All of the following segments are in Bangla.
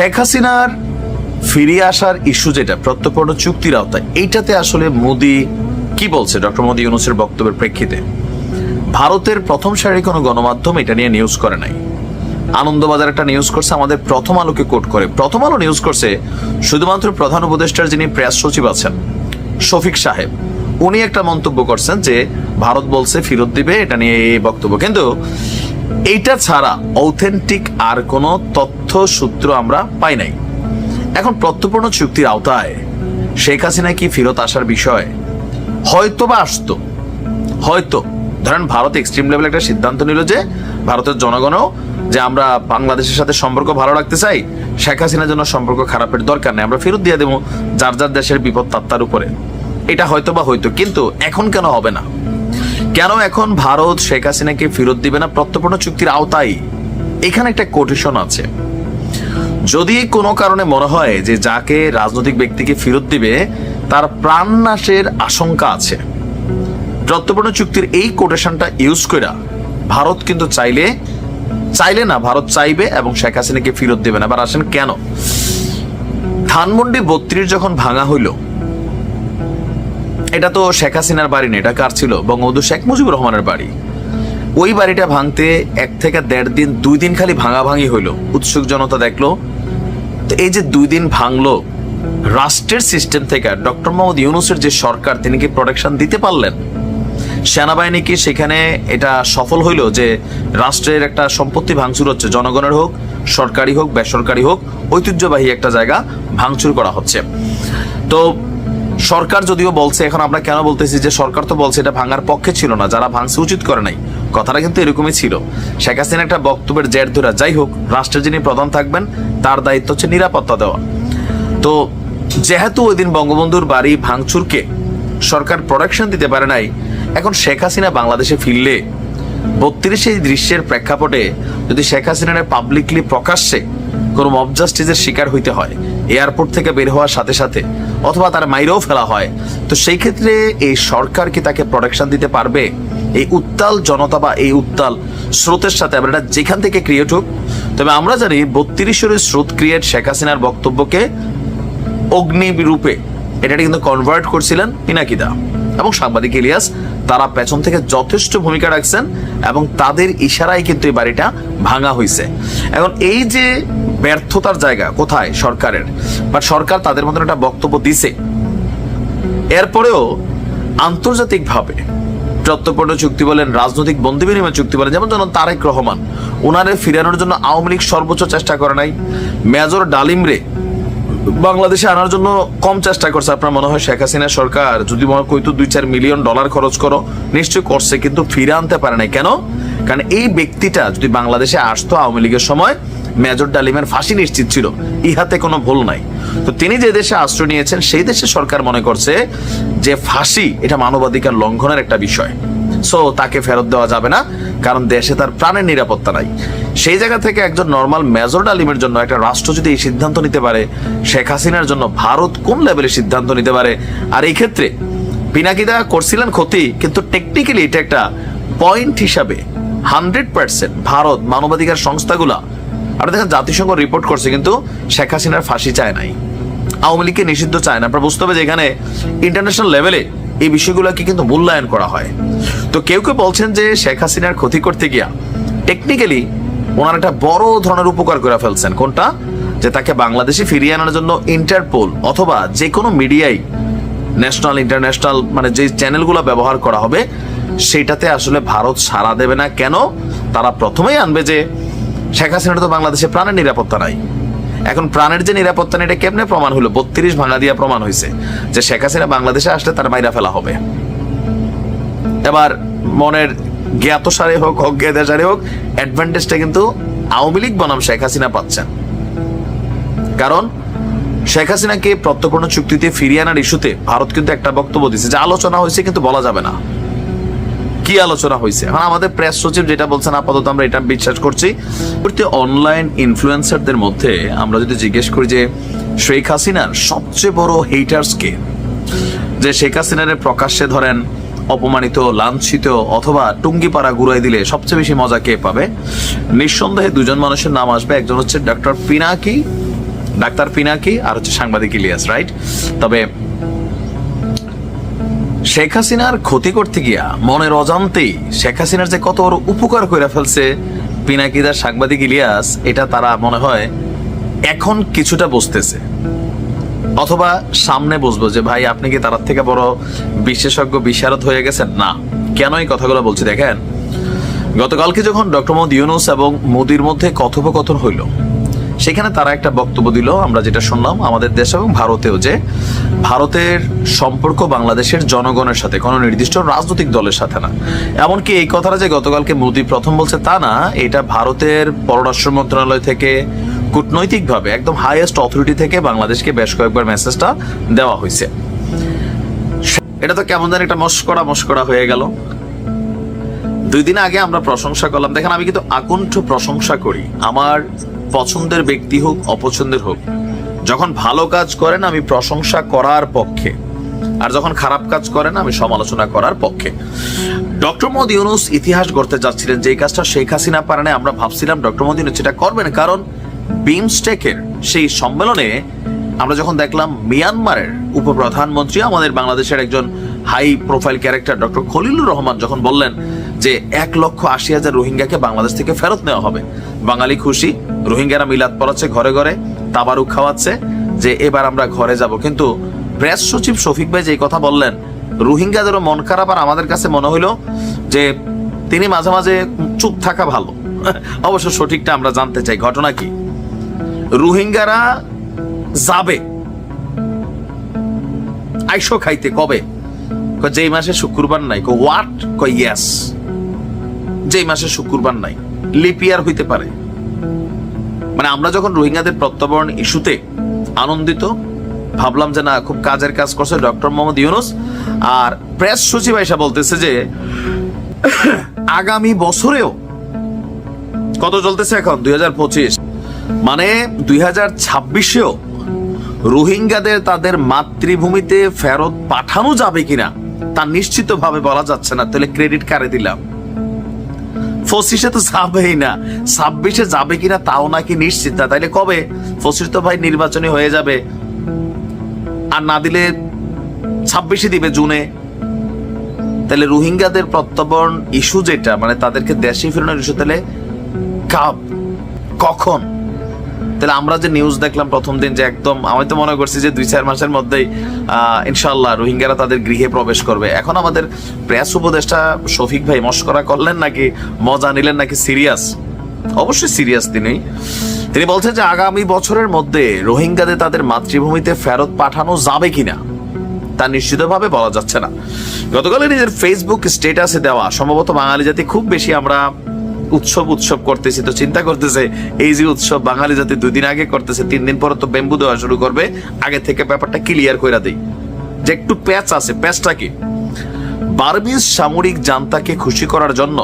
শেখ হাসিনার ফিরিয়ে আসার ইস্যু যেটা, প্রত্যর্পণ চুক্তির আওতায়, এইটাতে আসলে মোদি কি বলছে? ডক্টর মোদি ইউনুসের বক্তব্যের প্রেক্ষিতে, ভারতের প্রথম সারির কোনো গণমাধ্যম এটা নিয়ে নিউজ করে নাই। আনন্দবাজার একটা নিউজ করছে, আমাদের প্রথম আলোকে কোট করে। প্রথম আলো নিউজ করছে, শুধুমাত্র প্রধান উপদেষ্টার যিনি প্রেস সচিব আছেন, শফিক সাহেব, উনি একটা মন্তব্য করছেন যে, ভারত বলছে ফেরত দিবে, এটা নিয়ে এই বক্তব্য। কিন্তু এইটা ছাড়া অথেন্টিক আর কোনো তথ্য সূত্র আমরা পাই নাই। এখন প্রত্যর্পণ চুক্তির আওতায় শেখ হাসিনা কি ফেরত আসার বিষয়? হয়তো বা আসতো। হয়তো। ধরেন ভারত এক্সট্রিম লেভেল একটা সিদ্ধান্ত নিল যে ভারতের জনগণও যে আমরা বাংলাদেশের সাথে সম্পর্ক ভালো রাখতে চাই, শেখ হাসিনার জন্য সম্পর্ক খারাপের দরকার নেই, আমরা ফেরত দিয়ে দেবো যার যার দেশের বিপদ তাত্তার উপরে। এটা হয়তো বা হয়তো কিন্তু এখন কেন হবে না? কেন এখন ভারত শেখ হাসিনাকে ফেরত দিবে না প্রত্যর্পণ চুক্তির আওতায়? এখানে একটা কোটেশন আছে। যদি কোনো কারণে মনে হয় যে যাকে রাজনৈতিক ব্যক্তিকে ফেরত দিবে, তার প্রাণনাশের আশঙ্কা আছে। প্রত্যর্পণ চুক্তির এই কোটেশনটা ইউজ করা ভারত কিন্তু চাইলে চাইলে না, ভারত চাইবে এবং শেখ হাসিনাকে ফেরত দেবে না। এবার আসেন কেন? ধানমন্ডি বত্রিশ যখন ভাঙা হইল এটা তো শেখ হাসিনার বাড়ি না, এটা কার ছিল? বঙ্গবন্ধু শেখ মুজিবুর রহমানের বাড়ি। ওই বাড়িটা ভাঙতে এক থেকে দেড় দিন, দুই দিন খালি ভাঙা ভাঙি হইল। উৎসুক জনতা দেখল। তো এই যে দুই দিন ভাঙলো, রাষ্ট্রের সিস্টেম থেকে ডক্টর মোহাম্মদ ইউনুসের যে সরকার, তিনি কি প্রোটেকশন দিতে পারলেন? সেনাবাহিনী কি সেখানে এটা সফল হইল যে রাষ্ট্রের একটা সম্পত্তি ভাঙচুর হচ্ছে? জনগণের হোক, সরকারি হোক, বেসরকারি হোক, ঐতিহ্যবাহী একটা জায়গা ভাঙচুর করা হচ্ছে। তো সরকার যদিও বলছে, এখন আমরা কেন বলতেছি যে সরকার তো বলছে এটা ভাঙার পক্ষে ছিল না, যারা ভাঙছে উচিত করে নাই। কথাটা কিন্তু এরকমই ছিল। শেখ হাসিনা একটা বক্তব্যের জের ধরা, যাই হোক, রাষ্ট্রের যিনি প্রধান থাকবেন, তার দায়িত্ব হচ্ছে নিরাপত্তা দেওয়া। তো যেহেতু ওই দিন বঙ্গবন্ধুর বাড়ি ভাঙচুরকে সরকার প্রোডাকশন দিতে পারে নাই, এখন শেখ হাসিনা বাংলাদেশে ফিরলে, বত্রিশে দৃশ্যের প্রেক্ষাপটে যদি শেখ হাসিনার পাবলিকলি প্রকাশ্যে কোনো মব জাস্টিসের শিকার হইতে হয় এয়ারপোর্ট থেকে বের হওয়ার সাথে সাথে, অথবা তার মাইরেও ফেলা হয়। তো সেই ক্ষেত্রে এই সরকার কি তাকে প্রোটেকশন দিতে পারবে? এই উত্তাল জনতা বা এই উত্তাল স্রোতের সাথে আমরা এটা যেখান থেকে ক্রিয়েট হোক, তবে আমরা জানি বত্রিশের স্রোত ক্রিয়েট শেখ হাসিনার বক্তব্যকে অগ্নিরূপে এটাকে কিন্তু কনভার্ট করছিলেন পিনাকিদা এবং সাংবাদিক ইলিয়াস। তারা পেছন থেকে যথেষ্ট ভূমিকা রাখছেন এবং তাদের ইশারায় কিন্তু এই বাড়িটা ভাঙা হয়েছে এখন এই যে ব্যর্থতার জায়গা কোথায় সরকারের? বা সরকার তাদের মতন একটা বক্তব্য দিছে। এরপরেও আন্তর্জাতিকভাবে প্রত্যর্পণ চুক্তি বলেন, রাজনৈতিক বন্দি বিনিময় চুক্তি বলেন, যেমন যেমন তারেক রহমান ওনারে ফিরানোর জন্য আওয়ামী লীগ সর্বোচ্চ চেষ্টা করে নাই। মেজর ডালিমরে বাংলাদেশে আনার জন্য কম চেষ্টা করছে। আপনার মনে হয় শেখ হাসিনা সরকার যদি মনে কইতো দুই চার মিলিয়ন ডলার খরচ করো নিশ্চয় করছে, কিন্তু ফিরে আনতে পারে নাই। কেন? কারণ এই ব্যক্তিটা যদি বাংলাদেশে আসতো আওয়ামী লীগের সময় মেজর ডালিমের ফাঁসি নিশ্চিত ছিল। ইহাতে কোনো ভুল নাই। তো তিনি যে দেশে আশ্রয় নিয়েছেন, সেই দেশে সরকার মনে করছে যে ফাঁসি এটা মানবাধিকার লঙ্ঘনের একটা বিষয়। সো তাকে ফেরত দেওয়া যাবে না, কারণ দেশে তার প্রাণের নিরাপত্তা নাই। সেই জায়গা থেকে একজন নর্মাল মেজর ডালিমের জন্য একটা রাষ্ট্র যদি এই সিদ্ধান্ত নিতে পারে, শেখ হাসিনার জন্য ভারত কোন লেভেলে সিদ্ধান্ত নিতে পারে? আর এই ক্ষেত্রে পিনাকিদা করছিলেন ক্ষতি, কিন্তু টেকনিক্যালি এটা একটা পয়েন্ট হিসাবে হান্ড্রেড পার্সেন্ট ভারত মানবাধিকার সংস্থাগুলা আপনারা দেখেন, জাতিসংঘ রিপোর্ট করছে, কিন্তু শেখ হাসিনার ফাঁসি চায় নাই। আওয়ামী লীগকে নিষিদ্ধ চায় না। আপনারা বুঝতে হবে যে এখানে ইন্টারন্যাশনাল লেভেলে এই বিষয়গুলোকে কিন্তু মূল্যায়ন করা হয়। তো কেউ কেউ বলছেন যে শেখ হাসিনার ক্ষতি করতে গিয়া টেকনিক্যালি ওনার একটা বড় ধরনের উপকার করে ফেলছেন। কোনটা? যে তাকে বাংলাদেশে ফিরিয়ে আনার জন্য ইন্টারপোল অথবা যে কোনো মিডিয়াই ন্যাশনাল ইন্টারন্যাশনাল মানে যে চ্যানেলগুলো ব্যবহার করা হবে, সেটাতে আসলে ভারত সাড়া দেবে না। কেন? তারা প্রথমেই আনবে যে শেখ হাসিনার তো বাংলাদেশে প্রাণের নিরাপত্তা নাই। এখন প্রাণের যে নিরাপত্তা এটা কেমনে প্রমাণ হলো? বত্রিশ ভাঙা দিয়া প্রমাণ হয়েছে যে শেখ হাসিনা বাংলাদেশে আসলে তার মাইরা ফেলা হবে। এবার মনের জ্ঞাত সারে হোক অজ্ঞাত সারে হোক অ্যাডভান্টেজটা কিন্তু আওয়ামী লীগ বনাম শেখ হাসিনা পাচ্ছেন। কারণ শেখ হাসিনাকে প্রত্যর্পণ চুক্তিতে ফিরিয়ে আনার ইস্যুতে ভারত কিন্তু একটা বক্তব্য দিচ্ছে যে আলোচনা হয়েছে কিন্তু বলা যাবে না। কি আলোচনা হয়েছে? এখন আমাদের প্রেস সচিব যেটা বলছেন, আপাতত আমরা এটা বিশ্বাস করছি। অনলাইন ইনফ্লুয়েন্সারদের মধ্যে আমরা যদি জিজ্ঞেস করি যে, শেখ হাসিনার সবচেয়ে বড় হেটার্স কে? যে শেখ হাসিনার প্রকাশ্যে ধরেন, অপমানিত, লাঞ্ছিত অথবা টুঙ্গিপাড়া ঘুরাই দিলে সবচেয়ে বেশি মজা কে পাবে? নিঃসন্দেহে দুজন মানুষের নাম আসবে, একজন হচ্ছে ডক্টর পিনাকি ডাক্তার পিনাকি আর হচ্ছে সাংবাদিক ইলিয়াস রাইট তবে শেখ হাসিনার ক্ষতি করতে গিয়া মনের অজান্তেই শেখ হাসিনার যে কত বড় উপকার করে ফেলছে, পিনাকিদার সাংবাদিক ইলিয়াস, এটা তারা মনে হয় এখন কিছুটা বসতেছে অথবা সামনে বুঝব যে ভাই, আপনি কি তার থেকে বড় বিশেষজ্ঞ বিশারদ হয়ে গেছেন? না। কেন এই কথাগুলো বলছি দেখেন? গতকালকে যখন ডক্টর মোহাম্মদ ইউনুস এবং মোদির মধ্যে কথোপকথন হইল সেখানে তারা একটা বক্তব্য দিল, আমরা যেটা শুনলাম আমাদের দেশ এবং ভারতেও যে ভারতের সম্পর্ক বাংলাদেশের জনগণের সাথে, কোনো নির্দিষ্ট রাজনৈতিক দলের সাথে না। এমনকি এই কথাটা যে গতকালকে মোদী প্রথম বলছে তা না, এটা ভারতের পররাষ্ট্র মন্ত্রণালয় থেকে কূটনৈতিকভাবে একদম হাইয়েস্ট অথরিটি থেকে বাংলাদেশকে বেশ কয়েকবার মেসেজটা দেওয়া হয়েছে। এটা তো কেমন যেন একটা মস্করা মস্করা হয়ে গেল। দুই দিন আগে আমরা প্রশংসা করলাম। দেখেন, আমি কিন্তু আকুণ্ঠ প্রশংসা করি। আমার পছন্দের ব্যক্তি হোক, অপছন্দের হোক, যখন ভালো কাজ করেন, আমি প্রশংসা করার পক্ষে। আর যখন খারাপ কাজ করেন, আমি সমালোচনা করার পক্ষে। ডক্টর মোদী ইউনুস ইতিহাস গড়তে যাচ্ছিলেন যে কাজটা শেখ হাসিনা পারেনে আমরা ভাবছিলাম ডক্টর মোদী ইউনুস সেটা করবেন, কারণ বিমস্টেকের সেই সম্মেলনে আমরা যখন দেখলাম মিয়ানমারের উপপ্রধানমন্ত্রী, আমাদের বাংলাদেশের একজন high profile character doctor Khalilur Rahman যখন বললেন যে এক লক্ষ আশি হাজার রোহিঙ্গাকে বাংলাদেশ থেকে ফেরত নেওয়া হবে। বাঙালি খুশি, রোহিঙ্গারা মিলাদ পড়াচ্ছে ঘরে ঘরে, তাবারুক খাওয়াচ্ছে যে এবার আমরা ঘরে যাব। কিন্তু প্রেস সচিব শফিক ভাই যে কথা বললেন, রোহিঙ্গাদেরও মন খারাপ আর আমাদের কাছে মনে হলো যে তিনি মাঝে মাঝে চুপ থাকা ভালো। অবশ্য সঠিকটা আমরা জানতে চাই। ঘটনা কি? রোহিঙ্গারা যাবে। আইসো খাইতে কবে? যেই মাসে শুক্রবার নাই কো কয় ইয়েস যেই মাসে শুক্রবার নাই লিপিয়ার হইতে পারে। মানে আমরা যখন রোহিঙ্গাদের প্রত্যাবরণ ইস্যুতে আনন্দিত, ভাবলাম যে না, খুব কাজের কাজ করছে ডক্টর মোহাম্মদ ইউনুস, আর প্রেস সচিব এসে বলতেছে যে, আগামী বছরেও কত চলতেছে এখন? দুই হাজার পঁচিশ। মানে দুই হাজার ছাব্বিশেও রোহিঙ্গাদের তাদের মাতৃভূমিতে ফেরত পাঠানো যাবে কিনা, তা নিশ্চিতভাবে বলা যাচ্ছে না। তাহলে ক্রেডিট কারে দিলাম? পঁচিশে তো যাবেই না। ছাব্বিশে যাবে কিনা তাও নাকি নিশ্চিত না। তাইলে কবে? পঁচিশ তো ভাই নির্বাচনী হয়ে যাবে। আর না দিলে ছাব্বিশে দিবে জুনে। তাহলে রোহিঙ্গাদের প্রত্যাবরণ ইস্যু যেটা মানে তাদেরকে দেশে ফেরানোর ইস্যু তাহলে কাব কখন? তাহলে আমরা যে নিউজ দেখলাম প্রথম দিন যে একদম, আমি তো মনে করছি যে দুই, চার মাসের মধ্যেই ইনশাল্লাহ রোহিঙ্গারা তাদের গৃহে প্রবেশ করবে। এখন আমাদের প্রেস উপদেষ্টা শফিক ভাই মস্করা করলেন নাকি, মজা নিলেন নাকি সিরিয়াস? অবশ্যই সিরিয়াস তিনি। তিনি বলছেন যে আগামী বছরের মধ্যে রোহিঙ্গাদের তাদের মাতৃভূমিতে ফেরত পাঠানো যাবে কিনা, তা নিশ্চিতভাবে বলা যাচ্ছে না। গতকালে নিজের ফেসবুক স্টেটাসে দেওয়া, সম্ভবত বাঙালি জাতি খুব বেশি আমরা উৎসব উৎসব করতেছি। তো চিন্তা করতেছে, এই যে উৎসব বাঙালি জাতি দুই দিন আগে করতেছে, তিন দিন পর তো বেম্বু দেওয়া শুরু করবে। আগে থেকে ব্যাপারটা ক্লিয়ার করে দেই। যে একটু প্যাচ আছে, প্যাচটা কি? বার্মিজ সামরিক জান্তাকে খুশি করার জন্য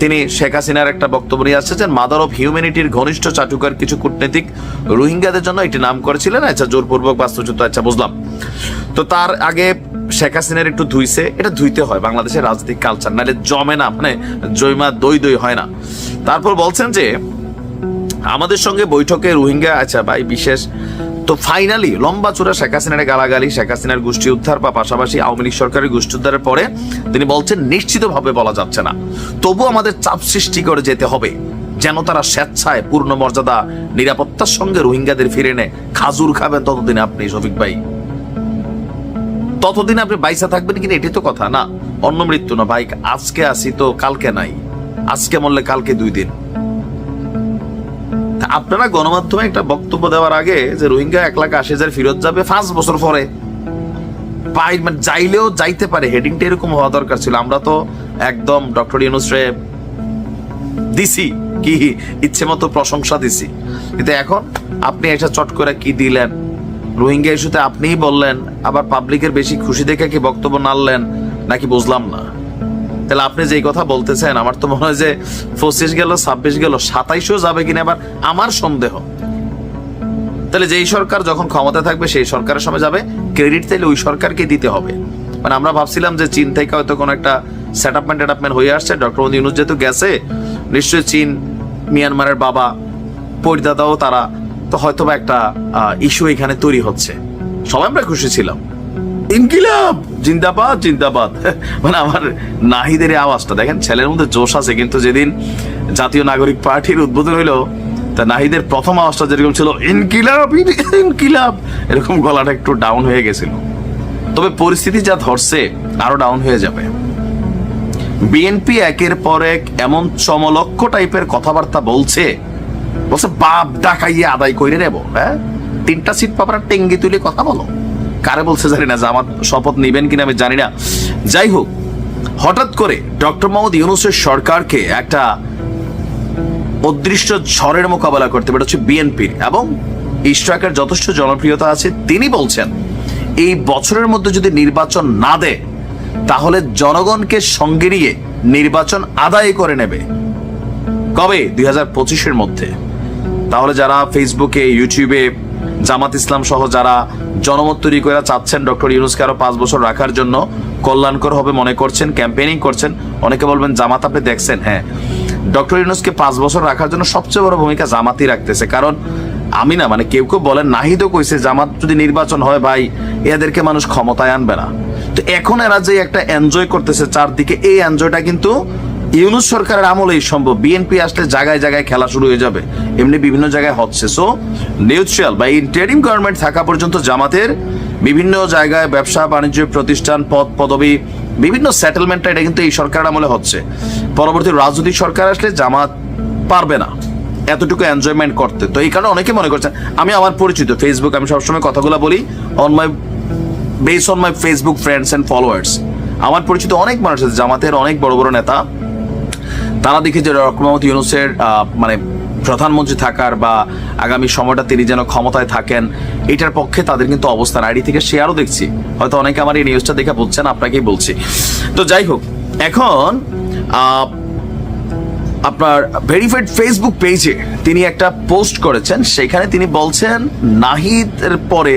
তিনি শেখ হাসিনার একটা বক্তব্য নিয়ে আসছেন মাদার অফ হিউম্যানিটির ঘনিষ্ঠ চাটুকার কিছু কূটনীতিক রোহিঙ্গাদের জন্য একটি নাম করেছিলেন। আচ্ছা জোরপূর্বক বাস্তুচ্যুত আচ্ছা বুঝলাম। তো তার আগে শেখ হাসিনার একটু ধুইছে, এটা ধুইতে হয়, বাংলাদেশের রাজনৈতিক কালচার নাহলে জমে না মানে জৈমা দই দই হয় না। তারপর বলছেন যে, আমাদের সঙ্গে বৈঠকে রোহিঙ্গা আচ্ছা ভাই, বিশেষ। তো ফাইনালি লম্বা চূড়া শেখ হাসিনার গালাগালি, শেখ হাসিনার গোষ্ঠী উদ্ধার বা পাশাপাশি আওয়ামী লীগ সরকারের গোষ্ঠী উদ্ধারের পরে তিনি বলছেন, নিশ্চিতভাবে বলা যাচ্ছে না। তবু আমাদের চাপ সৃষ্টি করে যেতে হবে, যেন তারা স্বেচ্ছায় পূর্ণ মর্যাদা, নিরাপত্তার সঙ্গে রোহিঙ্গাদের ফিরে এনে খাজুর খাবেন ততদিন আপনি, শফিক ভাই। ততদিন আপনি বাইসা থাকবেন কিনা এটাই তো কথা, না? অন্য মৃত্যু না, ভাই, আজকে আসি তো কালকে নাই। আজকে মরলে কালকে দুই দিন। আপনারা গণমাধ্যমে একটা বক্তব্য দেওয়ার আগে যে রোহিঙ্গা এক লাখ আশি হাজার ফেরত যাবে পাঁচ বছর পরে। পাই মানে যাইলেও যাইতে পারে হেডিংটা এরকম হওয়া দরকার ছিল। আমরা তো একদম ডক্টর ইউনুস রে দিছি, কি ইচ্ছে মতো প্রশংসা দিছি। কিন্তু এখন আপনি এটা চট করে কি দিলেন? রোহিঙ্গা ইস্যুতে আপনিই বললেন, আবার পাবলিকের বেশি খুশি দেখে কি বক্তব্য নাড়লেন, নাকি বুঝলাম না? তাহলে আপনি যেই কথা বলতেছেন, আমার তো মনে হয় যে পঁচিশ গেল, ছাব্বিশ গেল, সাতাইশও যাবে কিনা আবার আমার সন্দেহ। তাহলে যেই সরকার যখন ক্ষমতা থাকবে, সেই সরকারের সময় যাবে ক্রেডিট তাইলে ওই সরকারকে দিতে হবে। মানে আমরা ভাবছিলাম যে চীন থেকে হয়তো কোনো একটা সেট আপমেন্ট টেটআপমেন্ট হয়ে আসছে ডক্টর মোদী ইউনুস যেহেতু গেছে, নিশ্চয়ই চীন মিয়ানমারের বাবা, পরিদাতাও তারা তো হয়তো বা একটা ইস্যু এখানে তৈরি হচ্ছে। সবাই আমরা খুশি ছিলাম। ইনকিলাব! জিন্দাবাদ জিন্দাবাদ। মানে আমার নাহিদের আওয়াজটা, দেখেন, ছেলের মধ্যে জোশ আছে, কিন্তু যেদিন জাতীয় নাগরিক পার্টির উদ্বোধন হইল, তা নাহিদের প্রথম আওয়াজটা যেরকম ছিল, ইনকিলাব ইনকিলাব, এরকম গলাটা একটু ডাউন হয়ে গেছিল। তবে পরিস্থিতি যা ধরছে, আরও ডাউন হয়ে যাবে। বিএনপি একের পর এক এমন চমলক্ষ টাইপের কথাবার্তা বলছে বলছে, বাপ ডাকাইয়ে আদায় করে নেব। হ্যাঁ? তিনটা সিট পাবার টেঙ্গি তুলে কথা বলো। কারে বলছে জানি না জামাত শপথ নিবেন কিনা আমি জানি না। যাই হোক, হঠাৎ করে ডক্টর মোহাম্মদ ইউনুসের সরকারকে একটা অদৃশ্য ঝড়ের মোকাবেলা করতে পারে হচ্ছে বিএনপির এবং ইশরাকের যথেষ্ট জনপ্রিয়তা আছে। তিনি বলছেন, এই বছরের মধ্যে যদি নির্বাচন না দেয়, তাহলে জনগণকে সঙ্গে নিয়ে নির্বাচন আদায় করে নেবে। কবে? দুই হাজার পঁচিশের মধ্যে। তাহলে যারা ফেসবুকে ইউটিউবে জামাত ইসলাম সহ যারা জনমত তৈরি করে চাচ্ছেন ডক্টর ইউনুসকে আরও পাঁচ বছর রাখার জন্য, কল্যাণকর হবে মনে করছেন ক্যাম্পেইনিং করছেন, অনেকে বলবেন জামাত আপনি দেখছেন হ্যাঁ। ডক্টর ইউনুসকে পাঁচ বছর রাখার জন্য সবচেয়ে বড় ভূমিকা জামাতই রাখতেছে, কারণ আমি না মানে কেউ কেউ বলেন, নাহিদও কইছে জামাত যদি নির্বাচন হয় ভাই, এদেরকে মানুষ ক্ষমতায় আনবে না। তো এখন এরা যে একটা এনজয় করতেছে চারদিকে, এই এনজয়টা কিন্তু ইউনুস সরকারের আমলেই সম্ভব। বিএনপি আসলে জায়গায় জায়গায় খেলা শুরু হয়ে যাবে। এমনি বিভিন্ন জায়গায় হচ্ছে। সো নিউট্রাল বা ইন্টারিম গভর্নমেন্ট থাকা পর্যন্ত জামাতের বিভিন্ন জায়গায় ব্যবসা, বাণিজ্য প্রতিষ্ঠান, পদ, পদবি, বিভিন্ন সেটেলমেন্টটা এটা কিন্তু এই সরকারের আমলে হচ্ছে। পরবর্তী রাজনৈতিক সরকার আসলে জামাত পারবে না এতটুকু এনজয়মেন্ট করতে। তো এই কারণে অনেকে মনে করছেন, আমি আমার পরিচিত ফেসবুক আমি সবসময় কথাগুলো বলি on my base on my Facebook friends and followers আমার পরিচিত অনেক মানুষ আছে, জামাতের অনেক বড় বড় নেতা। তারা দেখে যে ডক্টর ইউনুসের মানে প্রধানমন্ত্রী থাকার বা আগামী সময়টা তিনি যেন ক্ষমতায় থাকেন, এটার পক্ষে তাদের কিন্তু অবস্থান। আইডি থেকে শেয়ারও দেখছি। হয়তো অনেকে আমার এই নিউজটা দেখে বলছেন, আপনাকেই বলছি। তো যাই হোক, এখন আপনার ভেরিফাইড ফেসবুক পেজে তিনি একটা পোস্ট করেছেন। সেখানে তিনি বলছেন নাহিদের পরে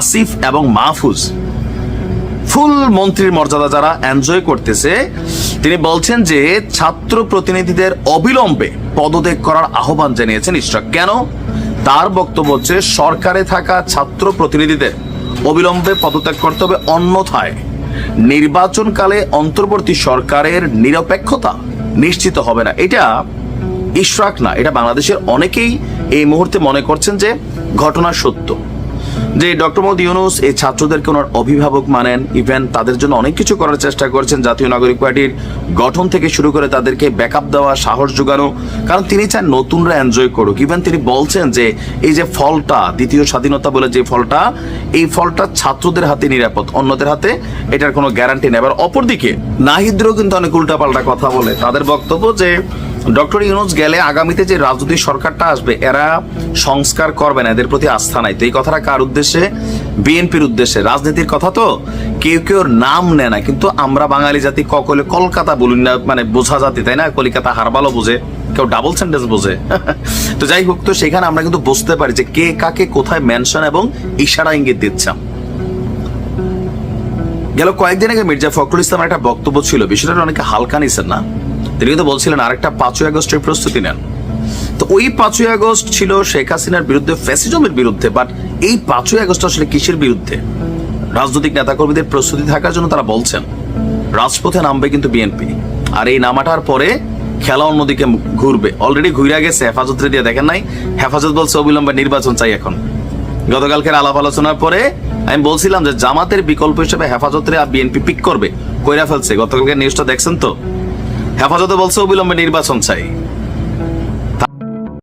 আসিফ এবং মাহফুজ ফুল মন্ত্রীর মর্যাদা যারা এনজয় করতেছে, তিনি বলছেন যে ছাত্র প্রতিনিধিদের অবিলম্বে পদত্যাগ করার আহ্বান জানিয়েছেন ইশরাক। কেন? তার বক্তব্য হচ্ছে, সরকারে থাকা ছাত্র প্রতিনিধিদের অবিলম্বে পদত্যাগ করতে হবে, অন্যথায় নির্বাচনকালে অন্তর্বর্তী সরকারের নিরপেক্ষতা নিশ্চিত হবে না। এটা ইশরাক না, এটা বাংলাদেশের অনেকেই এই মুহূর্তে মনে করছেন যে ঘটনা সত্য। যে ডক্টর মোহাম্মদ ইউনুস এই ছাত্রদেরকে ওনার অভিভাবক মানেন ইভেন তাদের জন্য অনেক কিছু করার চেষ্টা করছেন জাতীয় নাগরিক পার্টির গঠন থেকে শুরু করে তাদেরকে ব্যাকআপ দেওয়া, সাহস যোগানো, কারণ তিনি চান নতুনরা এনজয় করুক। ইভেন তিনি বলছেন যে এই যে ফলটা, দ্বিতীয় স্বাধীনতা বলে যে ফলটা, এই ফলটা ছাত্রদের হাতে নিরাপদ, অন্যদের হাতে এটার কোনো গ্যারান্টি নেই। আবার অপরদিকে নাহিদরাও কিন্তু অনেক উল্টাপাল্টা কথা বলে। তাদের বক্তব্য যে ডক্টর ইউনুস গেলে আগামীতে যে রাজনৈতিক সরকারটা আসবে, এরা সংস্কার করবে না, এদের প্রতি আস্থা নাই। তো এই কথাটা কার উদ্দেশ্যে? বিএনপির উদ্দেশ্যে। রাজনীতির কথা তো কেউ কেউ নাম নেয় না, কিন্তু আমরা বাঙালি জাতি ককলে কলকাতা বলুন না মানে বোঝা জাতি, তাই না? কলিকাতা হারবালও বোঝে, কেউ ডাবল সেন্টেন্স বোঝে। তো যাই হোক, তো সেখানে আমরা কিন্তু বুঝতে পারি যে কে কাকে কোথায় মেনশন এবং ইশারা ইঙ্গিত দিচ্ছাম গেল কয়েকদিন আগে মির্জা ফখরুল ইসলামের একটা বক্তব্য ছিল, বিষয়টা অনেকে হালকা নিছেন না? তিনি কিন্তু বলছিলেন, আরেকটা পাঁচই আগস্টের প্রস্তুতি নেন। তো ওই পাঁচই আগস্ট ছিল শেখ হাসিনার বিরুদ্ধে ফ্যাসিজমের বিরুদ্ধে বাট এই পাঁচই আগস্ট আসলে কিসের বিরুদ্ধে? রাজনৈতিক নেতাকর্মীদের প্রস্তুতি থাকার জন্য তারা বলছেন, রাজপথে নামবে কিন্তু বিএনপি, আর এই নামাটার পরে খেলা অন্যদিকে ঘুরবে। অলরেডি ঘুরে গেছে, হেফাজত দিয়ে দেখেন নাই। হেফাজত বলছে, অবিলম্বে নির্বাচন চাই এখন। গতকালকের আলাপ আলোচনার পরে আমি বলছিলাম যে জামাতের বিকল্প হিসেবে হেফাজতরে বিএনপি পিক করবে। কইরা ফেলছে গতকালকে নিউজটা দেখছেন তো? হেফাজতে বলছে অবিলম্বে নির্বাচন চাই।